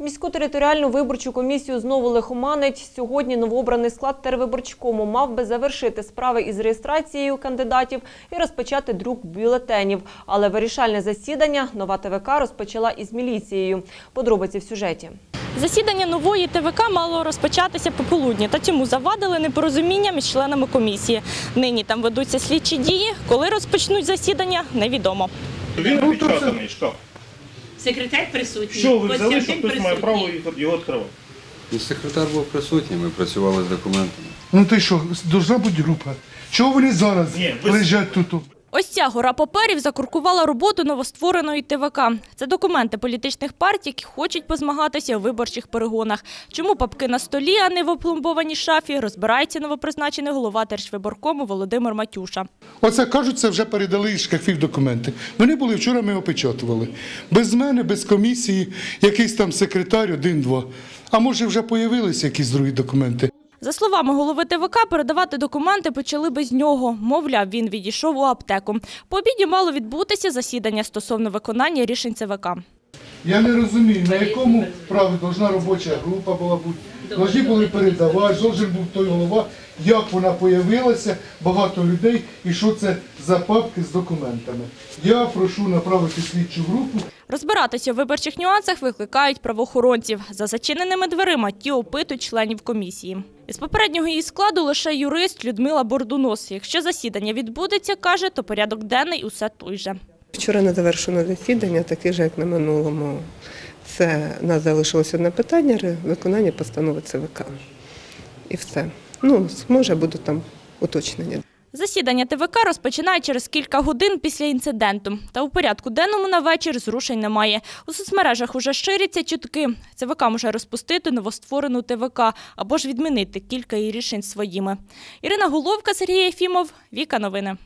Міську територіальну виборчу комісію знову лихоманить. Сьогодні новообраний склад тервиборчкому мав би завершити справи із реєстрацією кандидатів і розпочати друк бюлетенів. Але вирішальне засідання нова ТВК розпочала із міліцією. Подробиці в сюжеті. Засідання нової ТВК мало розпочатися пополудні, та цьому завадили непорозуміння між членами комісії. Нині там ведуться слідчі дії. Коли розпочнуть засідання, невідомо. Він опечатаний шкаф. Секретар присутній. Що ви взяли, що хтось має право їх- його відкривати? Ну, секретар був присутній, ми працювали з документами. Ну ти що, должна бути група. Чого вони зараз Ні, ви- лежать тут? Ось ця гора паперів закуркувала роботу новоствореної ТВК. Це документи політичних партій, які хочуть позмагатися у виборчих перегонах. Чому папки на столі, а не в опломбованій шафі, розбирається новопризначений голова Держвиборкому Володимир Матюша. Оце кажуть, це вже передали із шкафів документи. Вони були вчора, ми опечатували. Без мене, без комісії, якийсь там секретар, один-два. А може вже появилися якісь другі документи? За словами голови ТВК, передавати документи почали без нього. Мовляв, він відійшов у аптеку. По обіді мало відбутися засідання стосовно виконання рішень ЦВК. Я не розумію, на якому праві должна робоча група була бути. Должні були передавати, должен був той голова, як вона появилася, багато людей, і що це за папки з документами. Я прошу направити слідчу групу. Розбиратися у виборчих нюансах викликають правоохоронців. За зачиненими дверима ті опитують членів комісії. Із попереднього її складу лише юрист Людмила Бордунос. Якщо засідання відбудеться, каже, то порядок денний усе той же. Вчора не завершено засідання, таке ж, як на минулому. Це нас залишилося одне питання виконання постанови ЦВК. І все. Ну, може, будуть там уточнення. Засідання ТВК розпочинає через кілька годин після інциденту. Та у порядку денному на вечір зрушень немає. У соцмережах уже ширяться чутки. ЦВК може розпустити новостворену ТВК або ж відмінити кілька її рішень своїми. Ірина Головка, Сергій Єфімов, Віка Новини.